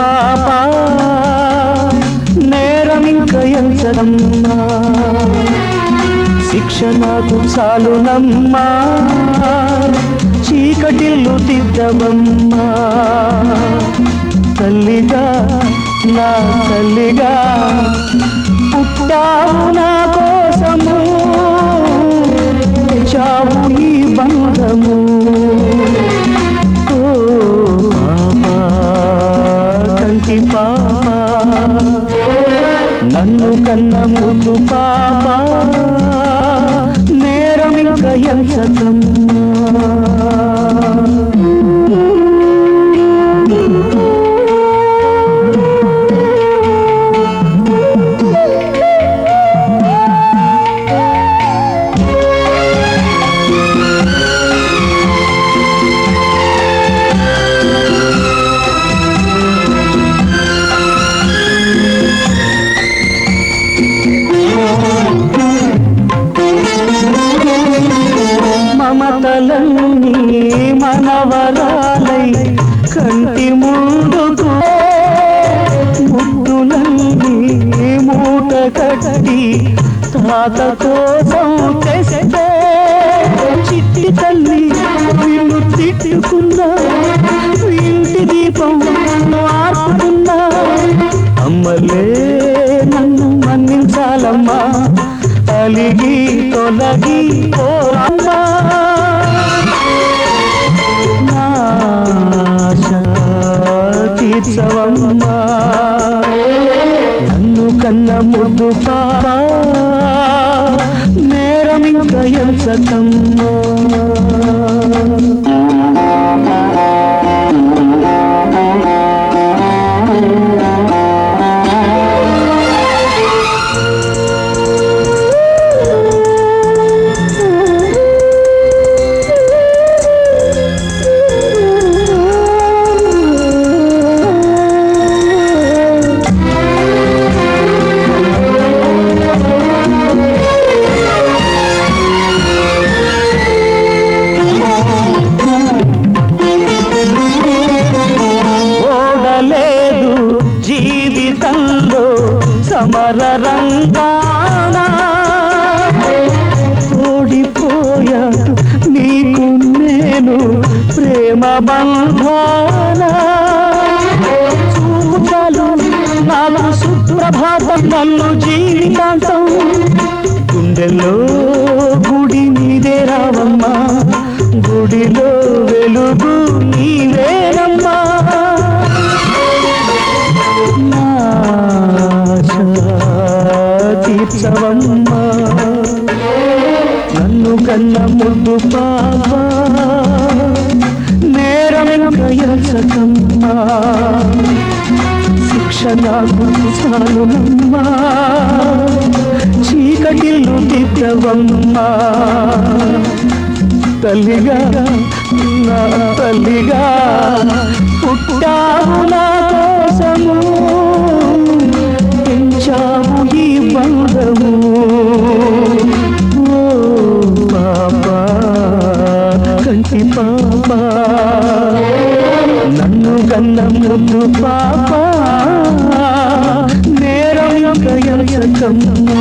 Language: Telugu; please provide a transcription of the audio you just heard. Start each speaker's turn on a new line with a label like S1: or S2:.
S1: పాప నేరమింక ఎంచదమ్మా. శిక్ష నాకు చాలునమ్మా చీకటిల్లు తిద్దమమ్మా తల్లిగా నా తల్లిగా పుట్టావు నా కోసము. చావు ఈ నన్ను కన్న ముందు పాప నేరం ఇంకా ఎంచకమ్మా మమతలన్నీ మనవరాలై కంటి ముందుకు ముద్దులన్నీ మూట కట్టి తాత కోసం తెస్తే చిట్టి తల్లి వీళ్ళు తిట్టుకున్నా ఇంటి దీపం ఆర్పుకున్నా అమ్మలే నన్ను మన్నించాలమ్మా. అలిగి తొలగి పో. కన్న ముద్దు పాపా నేరమింక ఎంత ఓడలేదు జీవితంలో సమర రంగాన ఓడిపోయాడు నీకు నేను ప్రేమ బంధాన. చూచాలు నాకు సుప్రభాతం నన్ను జీవితాంతం గుండెల్లో గుడి నీదే రావమ్మా. గుడిలో తీర్చవమ్మా నన్ను కన్న ముద్దు పాపా. నేరం ఎంచకమ్మా శిక్ష నాకు చాలునమ్మా. చీకటిల్లు దిద్దవమ్మా తల్లిగా నా తల్లిగా పుట్టావు నా కోసము. పాప నన్ను కన్న ముందు పాప. నేరం కయకమ్మా